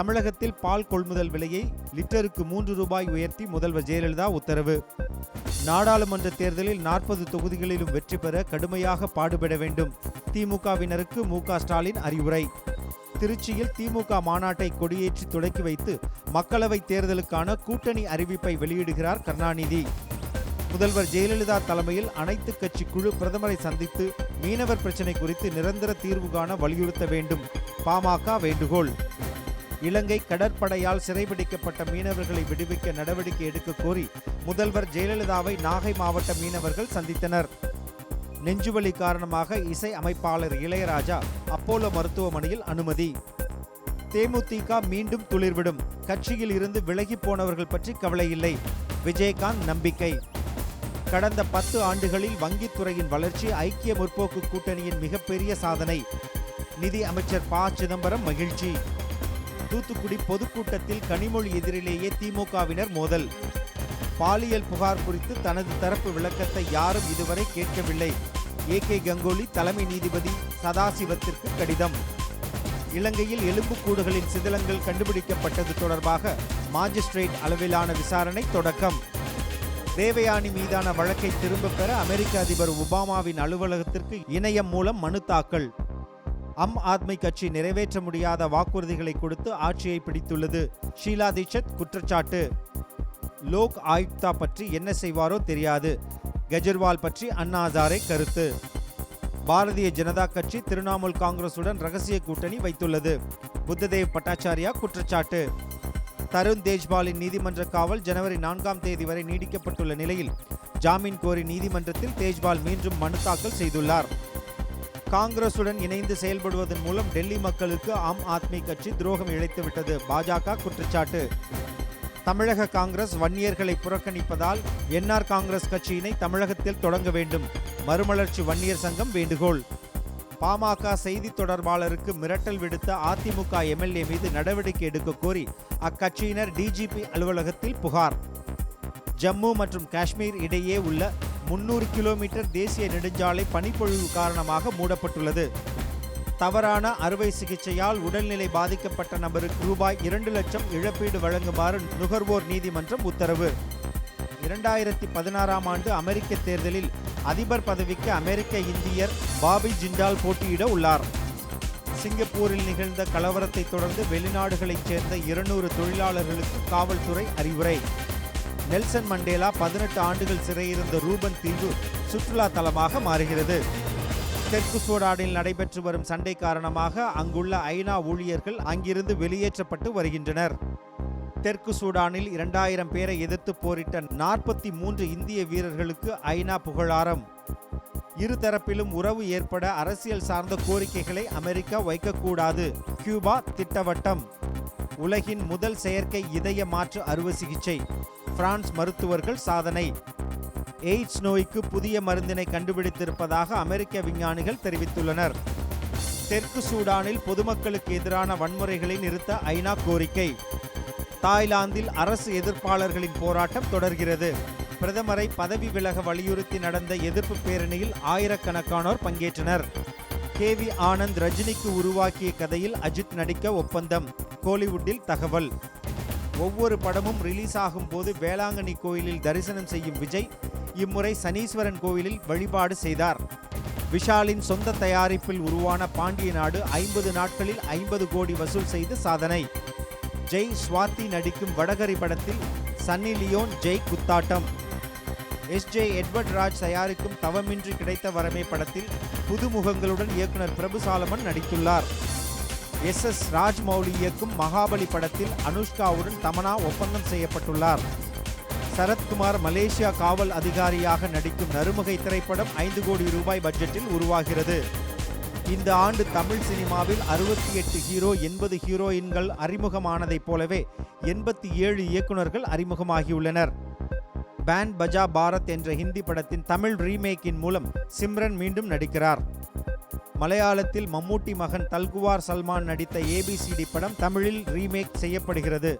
தமிழகத்தில் பால் கொள்முதல் விலையை லிட்டருக்கு மூன்று ரூபாய் உயர்த்தி முதல்வர் ஜெயலலிதா உத்தரவு. நாடாளுமன்ற தேர்தலில் நாற்பது தொகுதிகளிலும் வெற்றி பெற கடுமையாக பாடுபட வேண்டும். திமுகவினருக்கு மு ஸ்டாலின் அறிவுரை. திருச்சியில் திமுக மாநாட்டை கொடியேற்றி தொடக்கி வைத்து மக்களவைத் தேர்தலுக்கான கூட்டணி அறிவிப்பை வெளியிடுகிறார் கருணாநிதி. முதல்வர் ஜெயலலிதா தலைமையில் அனைத்து கட்சி குழு பிரதமரை சந்தித்து மீனவர் பிரச்சினை குறித்து நிரந்தர தீர்வு காண வலியுறுத்த வேண்டும். பாமக வேண்டுகோள். இலங்கை கடற்படையால் சிறைபிடிக்கப்பட்ட மீனவர்களை விடுவிக்க நடவடிக்கை எடுக்க கோரி முதல்வர் ஜெயலலிதாவை நாகை மாவட்ட மீனவர்கள் சந்தித்தனர். நெஞ்சுவலி காரணமாக இசை அமைப்பாளர் இளையராஜா அப்போலோ மருத்துவமனையில் அனுமதி. தேமுதிக மீண்டும் துளிர்விடும். கட்சியில் இருந்து விலகி போனவர்கள் பற்றி கவலை இல்லை. விஜயகாந்த் நம்பிக்கை. கடந்த பத்து ஆண்டுகளில் வங்கித்துறையின் வளர்ச்சி ஐக்கிய முற்போக்கு கூட்டணியின் மிகப்பெரிய சாதனை. நிதி அமைச்சர் ப. சிதம்பரம் மகிழ்ச்சி. தூத்துக்குடி பொதுக்கூட்டத்தில் கனிமொழி எதிரிலேயே திமுகவினர் மோதல். பாலியல் புகார் குறித்து தனது தரப்பு விளக்கத்தை யாரும் இதுவரை கேட்கவில்லை. ஏ கே கங்குலி தலைமை நீதிபதி சதாசிவத்திற்கு கடிதம். இலங்கையில் எலும்புக்கூடுகளின் சிதிலங்கள் கண்டுபிடிக்கப்பட்டது தொடர்பாக மாஜிஸ்ட்ரேட் அளவிலான விசாரணை தொடக்கம். தேவயானி மீதான வழக்கை திரும்பப் பெற அமெரிக்க அதிபர் ஒபாமாவின் அலுவலகத்திற்கு இணையம் மூலம் மனு தாக்கல். அம் ஆத்மி கட்சி நிறைவேற்ற முடியாத வாக்குறுதிகளை கொடுத்து ஆட்சியை பிடித்துள்ளது. ஷீலா தீட்சத் குற்றச்சாட்டு. லோக் ஆயுக்தா பற்றி என்ன செய்வாரோ தெரியாது. கெஜ்ரிவால் பற்றி அண்ணா ஹசாரே கருத்து. பாரதிய ஜனதா கட்சி திரிணாமுல் காங்கிரசுடன் ரகசிய கூட்டணி வைத்துள்ளது. புத்ததேவ் பட்டாச்சாரியா குற்றச்சாட்டு. தருண் தேஜ்பாலின் நீதிமன்ற காவல் ஜனவரி நான்காம் தேதி வரை நீடிக்கப்பட்டுள்ள நிலையில் ஜாமீன் கோரி நீதிமன்றத்தில் தேஜ்பால் மீண்டும் மனு தாக்கல் செய்துள்ளார். காங்கிரசுடன் இணைந்து செயல்படுவதன் மூலம் டெல்லி மக்களுக்கு ஆம் ஆத்மி கட்சி துரோகம் இழைத்துவிட்டது. பாஜக குற்றச்சாட்டு. தமிழக காங்கிரஸ் வன்னியர்களை புறக்கணிப்பதால் என்ஆர் காங்கிரஸ் கட்சியினை தமிழகத்தில் தொடங்க வேண்டும். மறுமலர்ச்சி வன்னியர் சங்கம் வேண்டுகோள். பாமக செய்தி தொடர்பாளருக்கு மிரட்டல் விடுத்த அதிமுக எம்எல்ஏ மீது நடவடிக்கை எடுக்க கோரி அக்கட்சியினர் டிஜிபி அலுவலகத்தில் புகார். ஜம்மு மற்றும் காஷ்மீர் இடையே உள்ள முன்னூறு கிலோமீட்டர் தேசிய நெடுஞ்சாலை பனிப்பொழிவு காரணமாக மூடப்பட்டுள்ளது. தவறான அறுவை சிகிச்சையால் உடல்நிலை பாதிக்கப்பட்ட நபருக்கு ரூபாய் இரண்டு லட்சம் இழப்பீடு வழங்குமாறு நுகர்வோர் நீதிமன்றம் உத்தரவு. இரண்டாயிரத்தி பதினாறாம் ஆண்டு அமெரிக்க தேர்தலில் அதிபர் பதவிக்கு அமெரிக்க இந்தியர் பாபி ஜிண்டால் போட்டியிட உள்ளார். சிங்கப்பூரில் நிகழ்ந்த கலவரத்தை தொடர்ந்து வெளிநாடுகளைச் சேர்ந்த இருநூறு தொழிலாளர்களுக்கு காவல்துறை அறிவுரை. நெல்சன் மண்டேலா பதினெட்டு ஆண்டுகள் சிறையிருந்த ரூபன் தீவு சுற்றுலா தலமாக மாறுகிறது. தெற்கு சூடானில் நடைபெற்று வரும் சண்டை காரணமாக அங்குள்ள ஐநா ஊழியர்கள் அங்கிருந்து வெளியேற்றப்பட்டு வருகின்றனர். தெற்கு சூடானில் இரண்டாயிரம் பேரை எதிர்த்து போரிட்ட நாற்பத்தி மூன்று இந்திய வீரர்களுக்கு ஐநா புகழாரம். இருதரப்பிலும் உறவு ஏற்பட அரசியல் சார்ந்த கோரிக்கைகளை அமெரிக்கா வைக்கக்கூடாது. கியூபா திட்டவட்டம். உலகின் முதல் செயற்கை இதய மாற்று அறுவை சிகிச்சை. பிரான்ஸ் மருத்துவர்கள் சாதனை. எய்ட்ஸ் நோய்க்கு புதிய மருந்தினை கண்டுபிடித்திருப்பதாக அமெரிக்க விஞ்ஞானிகள் தெரிவித்துள்ளனர். தெற்கு சூடானில் பொதுமக்களுக்கு எதிரான வன்முறைகளை நிறுத்த ஐநா கோரிக்கை. தாய்லாந்தில் அரசு எதிர்ப்பாளர்களின் போராட்டம் தொடர்கிறது. பிரதமரை பதவி விலக வலியுறுத்தி நடந்த எதிர்ப்பு பேரணியில் ஆயிரக்கணக்கானோர் பங்கேற்றனர். கே வி ஆனந்த் ரஜினிக்கு உருவாக்கிய கதையில் அஜித் நடிக்க ஒப்பந்தம். கோலிவுட்டில் தகவல். ஒவ்வொரு படமும் ரிலீஸ் ஆகும் போது வேளாங்கண்ணி கோயிலில் தரிசனம் செய்யும் விஜய் இம்முறை சனீஸ்வரன் கோயிலில் வழிபாடு செய்தார். விஷாலின் சொந்த தயாரிப்பில் உருவான பாண்டிய நாடு ஐம்பது நாட்களில் ஐம்பது கோடி வசூல் செய்து சாதனை. ஜெய் ஸ்வாதி நடிக்கும் வடகரி படத்தில் சன்னி லியோன் ஜெய் குத்தாட்டம். எஸ் ஜே எட்வர்ட் ராஜ் தயாரிக்கும் தவமின்றி கிடைத்த வரமே படத்தில் புதுமுகங்களுடன் இயக்குனர் பிரபு சாலமன் நடித்துள்ளார். எஸ் எஸ் ராஜ்மௌலி இயக்கும் மகாபலி படத்தில் அனுஷ்காவுடன் தமனா ஒப்பந்தம் செய்யப்பட்டுள்ளார். சரத்குமார் மலேசியா காவல் அதிகாரியாக நடிக்கும் நறுமுகை திரைப்படம் ஐந்து கோடி ரூபாய் பட்ஜெட்டில் உருவாகிறது. இந்த ஆண்டு தமிழ் சினிமாவில் அறுபத்தி எட்டு ஹீரோ எண்பது ஹீரோயின்கள் அறிமுகமானதைப் போலவே எண்பத்தி ஏழு இயக்குனர்கள் அறிமுகமாகியுள்ளனர். பேன் பஜா பாரத் என்ற ஹிந்தி படத்தின் தமிழ் ரீமேக்கின் மூலம் சிம்ரன் மீண்டும் நடிக்கிறார். மலையாளத்தில் மம்மூட்டி மகன் தல்குவார் சல்மான் நடித்த ஏபிசிடி படம் தமிழில் ரீமேக் செய்யப்படுகிறது.